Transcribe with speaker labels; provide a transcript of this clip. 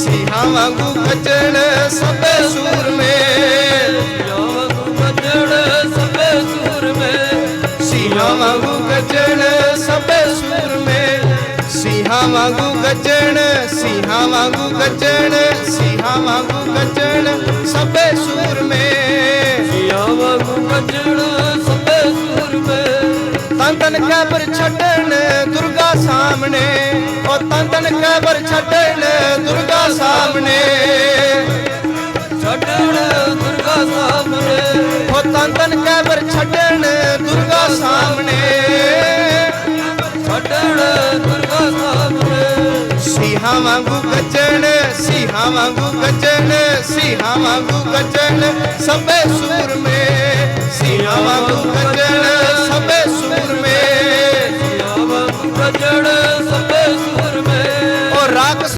Speaker 1: ਸਿੰਘਾਂ ਵਾਂਗੂ ਗੱਜਣ ਸਭੇ ਸੂਰਮੇ
Speaker 2: ਯਾਵਗੁ ਗੱਜਣ ਸਭੇ ਸੂਰਮੇ
Speaker 1: ਸਿੰਘਾਂ ਵਾਂਗੂ ਗੱਜਣ ਸਭੇ ਸੂਰਮੇ ਸਿੰਘਾਂ ਵਾਂਗੂ ਗੱਜਣ ਸਿੰਘਾਂ ਵਾਂਗੂ ਗੱਜਣ ਸਿੰਘਾਂ ਵਾਂਗੂ ਗੱਜਣ ਸਭੇ ਸੂਰਮੇ
Speaker 2: ਯਾਵਗੁ ਗੱਜਣ ਸਭੇ ਸੂਰਮੇ
Speaker 1: ਤਨ ਤਨ ਕਬਰ ਛੱਡਣ ਦੁਰਗਾ ਸਾਹਮਣੇ। ਉਹ ਤਨ ਤਨ ਕਬਰ ਛੱਡਣ ਸਿੰਘਾਂ ਵਾਂਗੂ ਗੱਜਣ ਸਿੰਘਾਂ ਵਾਂਗੂ ਗੱਜਣ ਸਿੰਘਾਂ ਵਾਂਗੂ ਗੱਜਣ ਸਭੇ ਸੂਰਮੇ। ਸਿੰਘਾਂ ਵਾਂਗੂ ਗੱਜਣ ਸਭੇ ਸੂਰਮੇ।
Speaker 2: ਯਾਵਗੁ ਗੱਜਣ ਸਭੇ ਸੂਰਮੇ
Speaker 1: ਉਹ ਰਾਖ